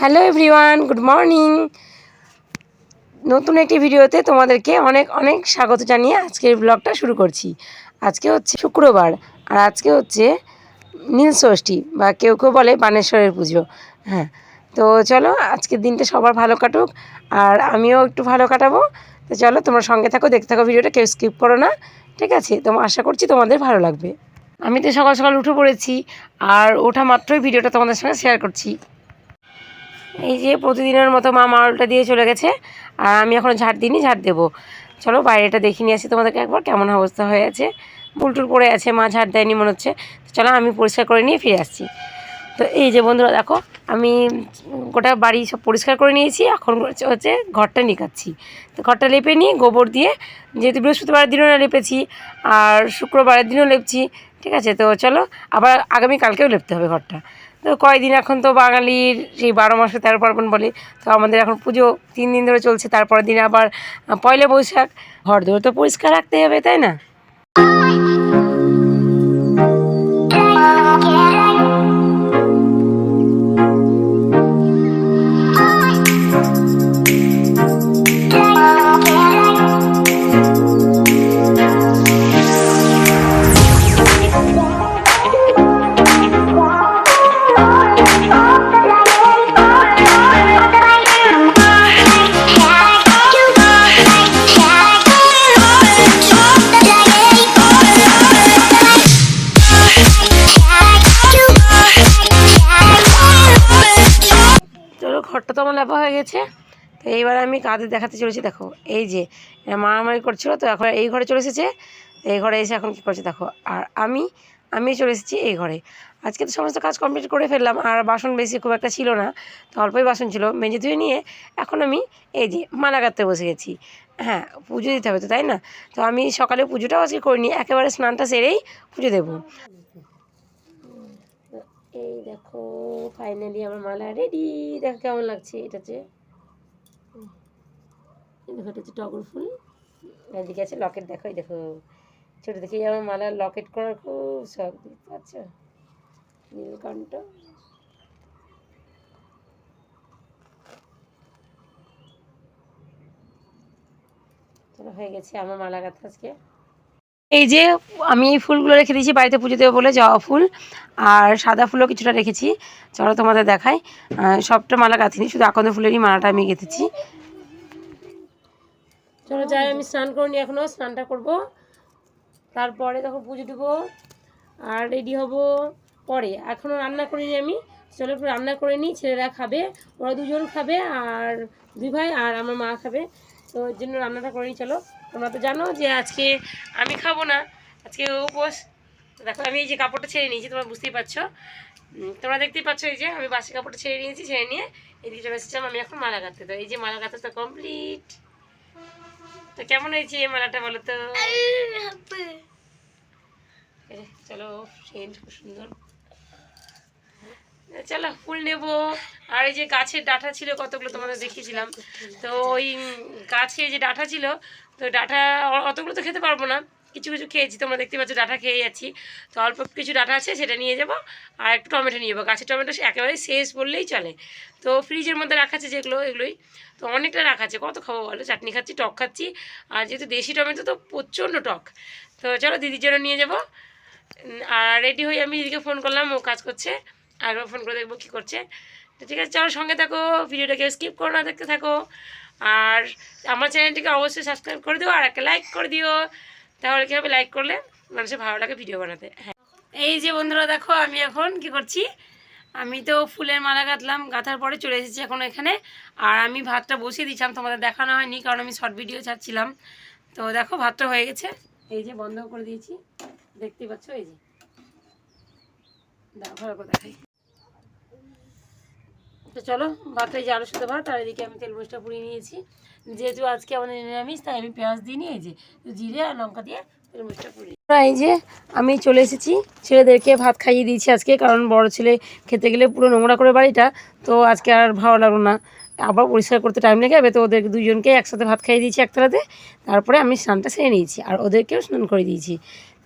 Hello everyone, good morning. নতুন একটি ভিডিওতে তোমাদেরকে অনেক অনেক স্বাগত জানিয়ে আজকের ব্লগটা শুরু করছি। আজকে হচ্ছে শুক্রবার, আর আজকে হচ্ছে নীল ষষ্ঠী, বা কেউ কেউ বলে বানেশ্বরের পুজো। হ্যাঁ তো চলো আজকের দিনটা সবার ভালো কাটুক, আর আমিও একটু ভালো কাটাবো। তো চলো তোমরা সঙ্গে থাকো, দেখতে থাকো ভিডিওটা, কেউ স্কিপ করো না। ঠিক আছে তোমার আশা করছি তোমাদের ভালো লাগবে। আমি তো সকাল সকাল উঠে পড়েছি, আর ওঠা মাত্রই ভিডিওটা তোমাদের সঙ্গে শেয়ার করছি। এই যে প্রতিদিনের মতো মা মালটা দিয়ে চলে গেছে, আর আমি এখন ঝাড় দিইনি, ঝাড় দেবো। চলো বাইরেটা দেখে নিয়ে আসি তোমাদেরকে একবার কেমন অবস্থা হয়ে আছে। পুলটুল পড়ে আছে, মা ঝাড় দেয়নি মনে হচ্ছে। চলো আমি পরিষ্কার করে নিয়ে ফিরে আসছি। তো এই যে বন্ধুরা দেখো, আমি গোটা বাড়ি সব পরিষ্কার করে নিয়েছি, এখন হচ্ছে হচ্ছে ঘরটা নিকাচ্ছি। তো ঘরটা লেপে নিই গোবর দিয়ে, যেহেতু বৃহস্পতিবারের দিনও না লেপেছি, আর শুক্রবারের দিনও লেপছি, ঠিক আছে? তো চলো, আবার আগামী কালকেও লেপতে হবে ঘরটা। তো কয়দিন এখন তো বাঙালির সেই বারো মাসে তেরো পার্বণ বলে, তো আমাদের এখন পুজো তিন দিন ধরে চলছে, তারপরের দিন আবার পয়লা বৈশাখ। ঘর দৌড় তো পরিষ্কার রাখতে হবে, তাই না? লেপা হয়ে গেছে। তো এইবার আমি কাঁধে দেখাতে চলেছি, দেখো, এই যে মারামারি করছিল, তো এখন এই ঘরে চলে এসেছে। এই ঘরে এসে এখন কী করছে, দেখো, আর আমি আমি চলে এসেছি এই ঘরে। আজকে তো সমস্ত কাজ কমপ্লিট করে ফেললাম, আর বাসন বেশি খুব একটা ছিল না, তো অল্পই বাসন ছিল, মেজে ধুয়ে নিয়ে এখন আমি এই যে মালা গাঁথতে বসে গেছি। হ্যাঁ পুজো দিতে হবে তো, তাই না? তো আমি সকালে পুজোটাও আজকে করিনি, একেবারে স্নানটা সেরেই পুজো দেবো। এই দেখো ফাইনালি আমার মালা রেডি দেখো কেমন লাগছে এটা হচ্ছে এই দেখো, এটা হচ্ছে টগর ফুল। এদিকে আছে লকেট, দেখো, এই দেখো। ছোটো দেখে আমার মালার লকেট করার খুব শখ, দেখতে পাচ্ছ? নীলকণ্ঠ চলো, হয়ে গেছে আমার মালা গাঁথা আজকে। এই যে আমি এই ফুলগুলো রেখে দিয়েছি, বাড়িতে পুজো দেবো বলে জবা ফুল আর সাদা ফুলও কিছুটা রেখেছি। চলো তোমাদের দেখাই। সবটা মালা গাঁথিনি, শুধু আকন্দ ফুলেরই মালাটা আমি গেঁথেছি। চলো যাই, আমি স্নান করিনি এখনও স্নানটা করব। তারপরে তখন পুজো দেবো আর রেডি হব পরে। এখনও রান্না করিনি আমি। চলো একটু রান্না করে নিই, ছেলেরা খাবে, ওরা দুজন খাবে আর দুই ভাই আর আমার মা খাবে। তো ওর জন্য রান্নাটা করে নিই, চলো। তোমরা তো জানো যে আজকে আমি খাব না আজকে উপোস। দেখো আমি এই যে কাপড়টা ছেড়ে নিয়েছি তোমরা বুঝতেই পারছ। তোমরা দেখতেই পাচ্ছ এই যে আমি বাসি কাপড়টা ছেড়ে নিয়েছি ছেড়ে নিয়ে এদিকে চলে এসেছিলাম আমি এখন মালা গাঁথতে তো এই যে মালা গাঁথা তো কমপ্লিট তো কেমন হয়েছে এই মালাটা বলো তো? চলো সেন্ট খুব সুন্দর। চলো, ফুল নেব। আর এই যে গাছের ডাঁটা ছিল, কতগুলো তোমাদের দেখিয়েছিলাম। তো ওই গাছে যে ডাঁটা ছিল, তো ডাঁটা অতগুলো তো খেতে পারব না। কিছু কিছু খেয়েছি, তোমরা দেখতে পাচ্ছ, ডাঁটা খেয়ে যাচ্ছি। তো অল্প কিছু ডাঁটা আছে, সেটা নিয়ে যাব। আর একটু টমেটো নিয়ে যাব। গাছের টমেটো সে একেবারেই শেষ বললেই চলে। তো ফ্রিজের মধ্যে রাখা আছে যেগুলো, এগুলোই। তো অনেকটা রাখা আছে। কত খাব বলো? চাটনি খাচ্ছি, টক খাচ্ছি। আর যেহেতু দেশি টমেটো, তো প্রচণ্ড টক। তো চলো, দিদির জন্য নিয়ে যাব। আর রেডি হয়ে আমি দিদিকে ফোন করলাম, ও কাজ করছে। আর ফোন করে দেখব কী করছে। তো ঠিক আছে, চলো সঙ্গে থাকো, ভিডিওটাকে স্কিপ করো, না দেখতে থাকো। আর আমার চ্যানেলটিকে অবশ্যই সাবস্ক্রাইব করে দিও, আর একটা লাইক করে দিও। তাহলে কী হবে? লাইক করলে মানুষের ভালো লাগে ভিডিও বানাতে। হ্যাঁ। এই যে বন্ধুরা, দেখো, আমি এখন কি করছি? আমি তো ফুলের মালা গাঁথলাম, গাঁথার পরে চলে এসেছি এখন এখানে। আর আমি ভাতটা বসিয়ে দিয়েছিলাম, তোমাদের দেখানো হয়নি, কারণ আমি শর্ট ভিডিও ছাড়ছিলাম। তো দেখো, ভাতটা হয়ে গেছে। এই যে বন্ধ করে দিয়েছি দেখতেই পাচ্ছ? এই যে। ভালো দেখাই। তো চলো, ভাতটা এই যে আলু সুদ্ধ ভাত, আর এদিকে আমি তেল মরিচটা পুড়িয়ে নিয়েছি। যেহেতু আজকে আমাদের নিরামিষ, তাই আমি পেঁয়াজ দিয়ে নিয়েছি তো জিরে আর লঙ্কা দিয়ে তেল মরিচটা পুড়িয়ে এই যে আমি চলে এসেছি, ছেলেদেরকে ভাত খাইয়ে দিয়েছি আজকে, কারণ বড় ছেলে খেতে গেলে পুরো নোংরা করে বাড়িটা, তো আজকে আর ভালো লাগল না। আবার পরিষ্কার করতে টাইম লেগে যাবে, তো ওদের দুজনকে একসাথে ভাত খাইয়ে দিয়েছি একতলাতে। তারপরে আমি স্নানটা সেরে নিয়েছি, আর ওদেরকেও স্নান করে দিয়েছি।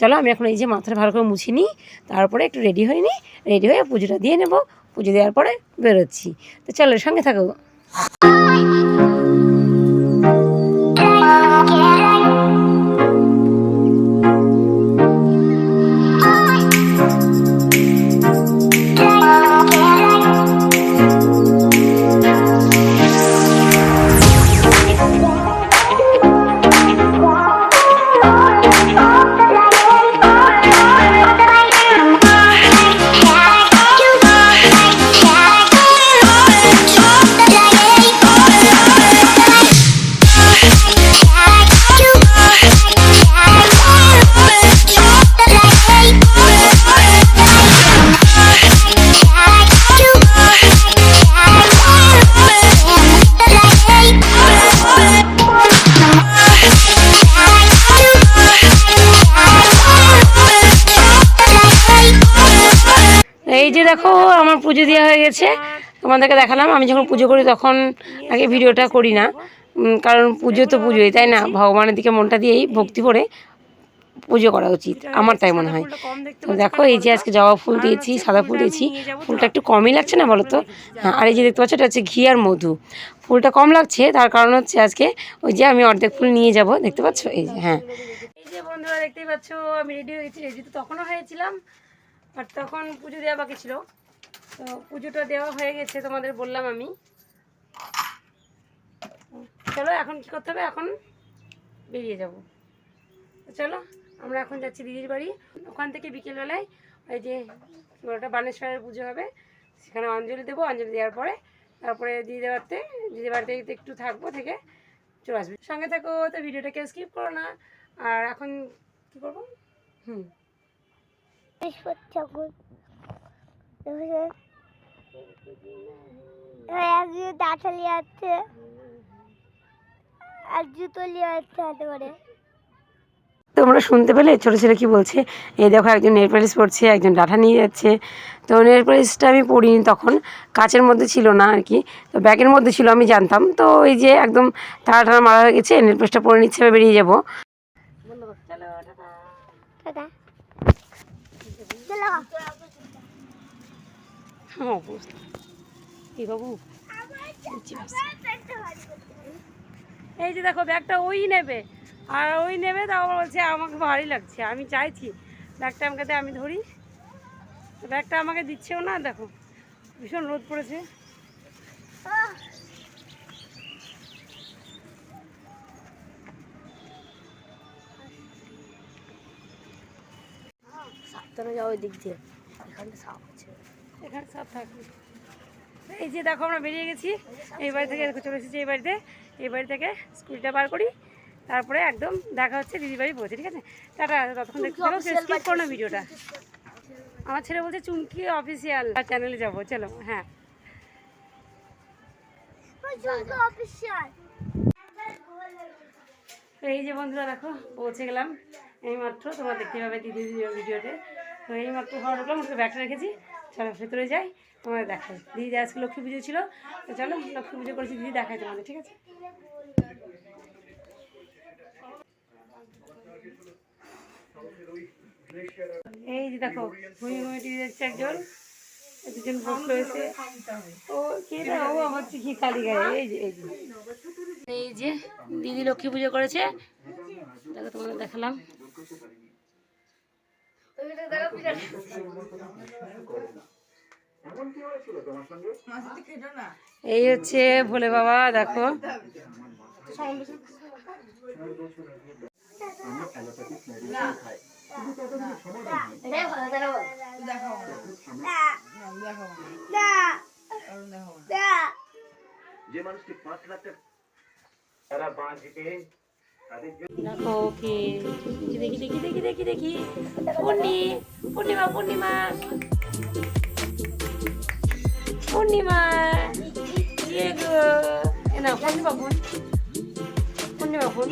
চলো, আমি এখন এই যে মাথাটা ভালো করে মুছি নিই, তারপরে একটু রেডি হয়ে নিই রেডি হয়ে পুজোটা দিয়ে নেব। পুজো দেওয়ার পরে বেরোচ্ছি। তো চলো সঙ্গে থাকো। দেখো, আমার পুজো দেওয়া হয়ে গেছে। তোমাদেরকে দেখালাম, আমি যখন পুজো করি তখন আগে ভিডিওটা করি না। কারণ পুজো তো পুজোই, তাই না? ভগবানের দিকে মনটা দিয়েই ভক্তি করে পুজো করা উচিত, আমার তাই মনে হয়। তো দেখো, এই যে আজকে জবা ফুল দিয়েছি, সাদা ফুল দিয়েছি, ফুলটা একটু কমই লাগছে না বলো তো? হ্যাঁ আর এই যে দেখতে পাচ্ছ, এটা হচ্ছে ঘি আর মধু। ফুলটা কম লাগছে, তার কারণ হচ্ছে আজকে ওই যে আমি অর্ধেক ফুল নিয়ে যাব, দেখতে পাচ্ছ? এই যে হ্যাঁ। এই যে বন্ধুরা, দেখতেই পাচ্ছ, আমি রেডি হয়ে গেছি রেডি তো তখনও হয়েছিলাম। আর তখন পুজো দেওয়া বাকি ছিল। তো পুজোটা দেওয়া হয়ে গেছে তোমাদের বললাম আমি। চলো, এখন কি করতে হবে? এখন বেরিয়ে যাব। চলো, আমরা এখন যাচ্ছি দিদির বাড়ি। ওখান থেকে বিকেলবেলায় ওই যে ওটা, বানেশ্বরের পুজো হবে। সেখানে অঞ্জলি দেবো, অঞ্জলি দেওয়ার পরে তারপরে দিদিদের বাড়িতে দিদির বাড়িতে একটু থাকব থেকে চলে আসবে। সঙ্গে থাকো, তো ভিডিওটাকে স্কিপ করো না। আর এখন কী করব? হুম। ঈশ্বর ঠাকুর একজন ডাটা নিয়ে যাচ্ছে আর জুতো নিয়ে যাচ্ছে হাতে করে তোমরা শুনতে পেলে? ছোটো ছেলে কি বলছে? এই দেখো একজন নেল পালিশ পরছে একজন ডাটা নিয়ে যাচ্ছে। তো নেল পালিশটা আমি পরিনি তখন। কাচের মধ্যে ছিল না আর কি। তো ব্যাগের মধ্যে ছিল আমি জানতাম। তো এই যে একদম তাড়া টাড়া মারা হয়ে গেছে নেল পালিশটা পরে নিচ্ছে বেরিয়ে যাব। বাবু এই যে দেখো, ব্যাগটা ওই নেবে। আর ওই নেবে, তাও বলছে, আমাকে ভারী লাগছে, আমি চাইছি। ব্যাগটা আমাকে আমি ধরি। ব্যাগটা আমাকে দিচ্ছেও না, দেখো, ভীষণ রোদ পড়েছে। যাও ওই দিক দিয়ে। এখানে সাপ আছে। এখানে সব থাকবে। এই যে দেখো আমরা বেরিয়ে গেছি। এই বাড়ি থেকে চলে এসেছি এই বাড়িতে। এই বাড়ি থেকে স্কুলটা বার করি। তারপরে একদম দেখা হচ্ছে দিদি বাড়ি পৌঁছে ঠিক আছে? টাটা ততক্ষণ দেখতে থাকো। স্কিপ করো না ভিডিওটা। আমার ছেলে বলছে চুমকি অফিসিয়াল চ্যানেলে যাব চলো হ্যাঁ। এই যে বন্ধুরা দেখো পৌঁছে গেলাম। এই মাত্র তোমরা দেখতে পাবে দিদি ভিডিওতে তো এই মাত্র ঘর ঢুকলাম ওকে ব্যাগটা রেখেছি। চলো ভেতরে যাই, তোমাদের দেখাই। দিদি আজকে লক্ষ্মী পুজো ছিল, তো চলো লক্ষ্মী পুজো করেছি, দিদি দেখাই তোমাদের, ঠিক আছে? এই যে দেখো ঘুমিয়ে ঘুমিয়ে টিভি দেখছে একজন, দুজন বসল এসে। ও, কে না ও আমার চিঠি কালি গায়ে এই যে এই যে। এই যে দিদি লক্ষ্মী পুজো করেছে। দেখো তোমাদের দেখালাম। এই হচ্ছে ভোলে বাবা দেখো। যে মানুষটি পাঁচ লাখ টাকা তারা বাঁচবে দেখো ওকে দেখি দেখি দেখি দেখি দেখি পূর্ণি পূর্ণিমা পূর্ণিমা পূর্ণিমা ইয়ে গো? না পূর্ণিমা বোন পূর্ণিমা বোন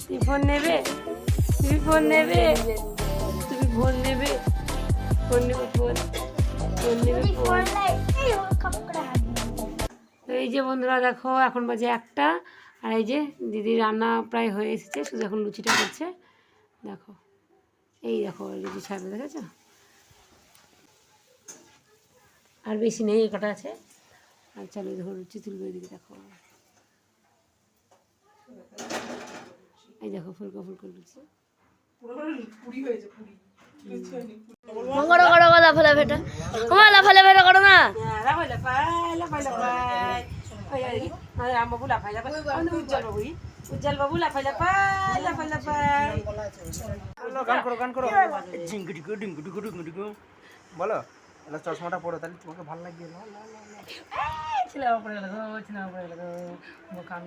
তুমি ফোন নেবে? তুমি ফোন নেবে? তুমি ফোন নেবে? ফোন নেবে, ফোন। ফোন যে বন্ধুরা দেখো এখন বাজে একটা আর এই যে দিদি রান্না প্রায় হয়ে এসেছে শুধু এখন লুচিটা করছে দেখো এই দেখো লুচি ছাড়বে দেখেছ? আর বেশি নেই কটা আছে। আর চলো দেখো লুচি তুলবে এদিকে দেখো। এই দেখো ফুলকো ফুলকো লুচি। ফেটা। তোমার লাফালা ফেটা করো না। লাফাই লাফাই লাফাই উজ্জ্বল বাবু উজ্জ্বল বাবু লাফাই লাফাই লাফাই লাফাই গান করো গান করো। ঝিঙ্কু টিকু ডিঙ্কু টিকু ডিঙ্কু টিকু বলো তাহলে চশমাটা পরো তাহলে তোমাকে ভালো লাগবে ছেলে পড়ে গেল গো পড়ে গেল কান?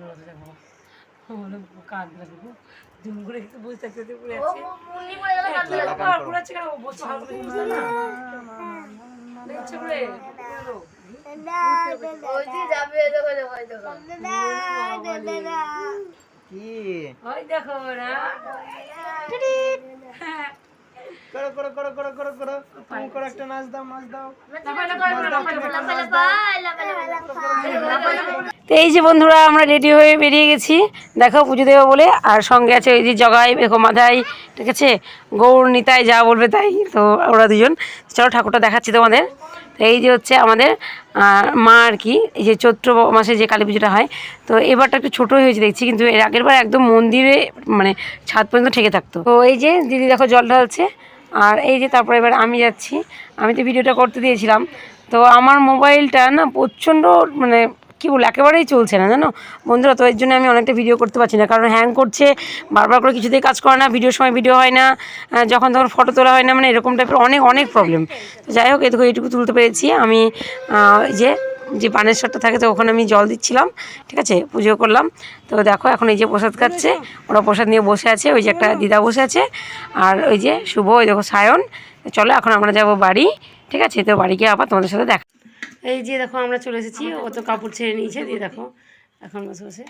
লাগছে দেখো হলো কি? ওই দেখো না করো করো করো করো করো করো। তুমি করো একটা নাচ দাও নাচ দাও। তো এই যে বন্ধুরা আমরা রেডি হয়ে বেরিয়ে গেছি। দেখো পুজো দেবো বলে আর সঙ্গে আছে ওই যে জগাই দেখো মাথায় ঠিক আছে? গৌর নিতাই যা বলবে তাই। তো ওরা দুজন। চলো ঠাকুরটা দেখাচ্ছি তোমাদের। তো এই যে হচ্ছে আমাদের মা আর কি, এই যে চৈত্র মাসে যে কালী পুজোটা হয়, তো এবারটা একটু ছোটো হয়েছে দেখছি, কিন্তু এর আগের বার একদম মন্দিরে মানে ছাদ পর্যন্ত ঠেকে থাকতো। তো এই যে দিদি দেখো জল ঢালছে, আর এই যে তারপরে এবার আমি যাচ্ছি, আমি তো ভিডিওটা করতে দিয়েছিলাম, তো আমার মোবাইলটা না প্রচণ্ড মানে কী বলব, একেবারেই চলছে না, জানো? বন্ধুরা, তো এর জন্য আমি অনেকটা ভিডিও করতে পারছি না, কারণ হ্যাং করছে, বারবার করে কিছুতেই কাজ করে না ভিডিওর সময় ভিডিও হয় না যখন তখন ফটো তোলা হয় না মানে এরকম টাইপের অনেক অনেক প্রবলেম তো যাই হোক এটুকু এইটুকু তুলতে পেরেছি। আমি যে যে পানের শটটা থাকে, তো ওখানে আমি জল দিচ্ছিলাম, ঠিক আছে? পুজো করলাম। তো দেখো, এখন এই যে প্রসাদ খাচ্ছে, ওরা প্রসাদ নিয়ে বসে আছে, ওই যে একটা দিদা বসে আছে, আর ওই যে শুভ, ওই দেখো সায়ন। চলো, এখন আমরা যাব বাড়ি, ঠিক আছে? তো বাড়ি গিয়ে আবার তোমাদের সাথে দেখা এই যে দেখো আমরা চলে এসেছি ও তো কাপড় ছেড়ে নিয়েছে দিয়ে দেখো এখন বসে বসে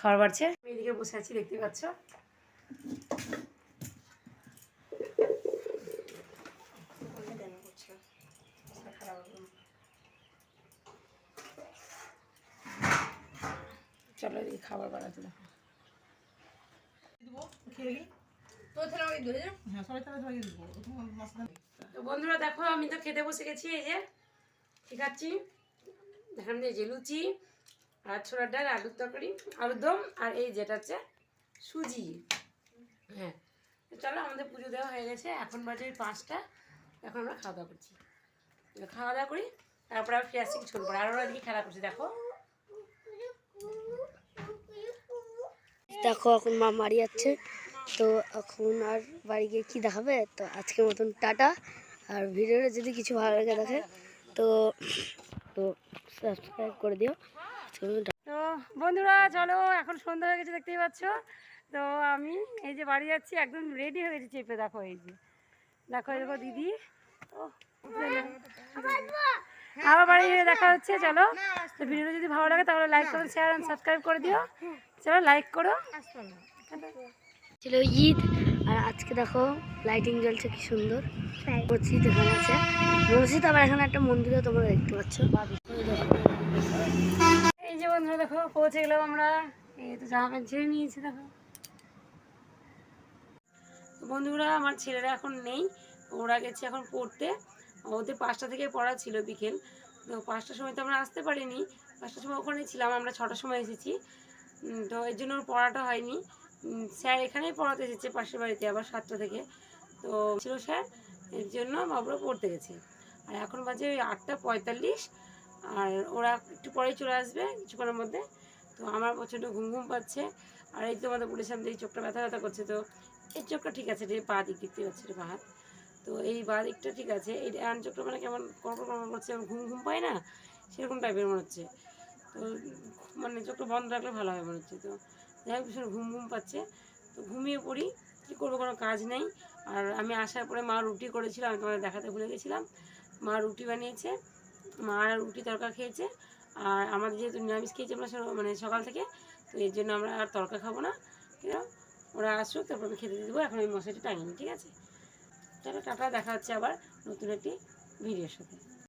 খাবার বাড়ছে। আমি এদিকে বসে আছি দেখতে পাচ্ছ? চলো খাবার বাড়াতে দেখো। তো বন্ধুরা দেখো আমি তো খেতে বসে গেছি এই যে এখানে এই যে লুচি, আর ছোলার ডাল, আলুর তরকারি, আলুর দম, আর এই যেটা হচ্ছে সুজি। হ্যাঁ চলো আমাদের পুজো দেওয়া হয়ে গেছে। এখন বাজে পাঁচটা। এখন আমরা খাওয়া দাওয়া করছি। খাওয়া দাওয়া করি, তারপরে আবার ফিরে আসছি কিছুক্ষণ পরে। আর ওরা খেলা করছে, দেখো। দেখো, এখন মা মারি যাচ্ছে। তো এখন আর বাড়ি গিয়ে কি দেখাবে? তো আজকের মতন টাটা। আর ভিডিওটা যদি কিছু ভালো লাগে, দেখে তো তো সাবস্ক্রাইব করে দিও। তো বন্ধুরা চলো এখন সন্ধ্যা হয়ে গেছে দেখতেই পাচ্ছ। তো আমি এই যে বাড়ি যাচ্ছি একদম রেডি হয়ে গেছি চেপে। দেখো এই যে। দেখো দেখো দিদি। ও আবার বাড়ি গিয়ে দেখা হচ্ছে চলো। তো ভিডিওটা যদি ভালো লাগে তাহলে লাইক করো শেয়ার আর সাবস্ক্রাইব করে দিও। চলো লাইক করো। ছিল ঈদ। আর আজকে দেখো লাইটিং জ্বলছে কি সুন্দর। মসজিদ এখানে আছে। মসজিদ আবার এখানে একটা মন্দিরও তোমরা দেখতে পাচ্ছ। এই যে বন্ধুরা দেখো পৌঁছে গেলাম আমরা। এই তো জামা প্যান্ট ছেড়ে নিয়েছি দেখো। বন্ধুরা আমার ছেলেরা এখন নেই। ওরা গেছে এখন পড়তে। ওদের পাঁচটা থেকে পড়া ছিল বিকেল। তো পাঁচটার সময় তো আমরা আসতে পারিনি। পাঁচটার সময় ওখানে ছিলাম আমরা ছটার সময় এসেছি। তো এর জন্য ওর পড়াটা হয়নি। স্যার এখানেই পড়াতে এসেছে, পাশের বাড়িতে, আবার সাতটা থেকে। তো ছিল স্যার, এর জন্য বাবুরা পড়তে গেছে। আর এখন বাজে ওই আটটা পঁয়তাল্লিশ, আর ওরা একটু পরেই চলে আসবে কিছুক্ষণের মধ্যে। তো আমার প্রচণ্ড ঘুম ঘুম পাচ্ছে, আর এই তো আমাদের পুলিশ সামনে এই চোখটা ব্যথা ব্যথা করছে, তো এই চোখটা ঠিক আছে এটা পা দিক দেখতে পাচ্ছি পা হাত। তো এই বা দিকটা ঠিক আছে, এই ডান চোখটা মানে কেমন কর্কর কর্কর করছে ঘুম ঘুম পায় না? সেরকম টাইপের মনে হচ্ছে। তো মানে চোখটা বন্ধ রাখলে ভালো হয় মনে হচ্ছে, তো যাই হোক, ভীষণ ঘুম ঘুম পাচ্ছে। তো ঘুমিয়ে পড়ি, কী করব কোনো কাজ নেই। আর আমি আসার পরে মা রুটি করেছিলাম আমি তোমাদের দেখাতে ভুলে গেছিলাম। মা রুটি বানিয়েছে, মা আর রুটি তরকা খেয়েছে। আর আমাদের যেহেতু নিরামিষ খেয়েছি আমরা মানে সকাল থেকে, তো এর জন্য আমরা আর তরকা খাব না। ঠিক আছে? ওরা আসুক, তারপর আমি খেতে দেবো। এখন আমি মশারি টাঙিনি, ঠিক আছে? চলো টাটা, দেখা হচ্ছে আবার নতুন একটি ভিডিওর সাথে।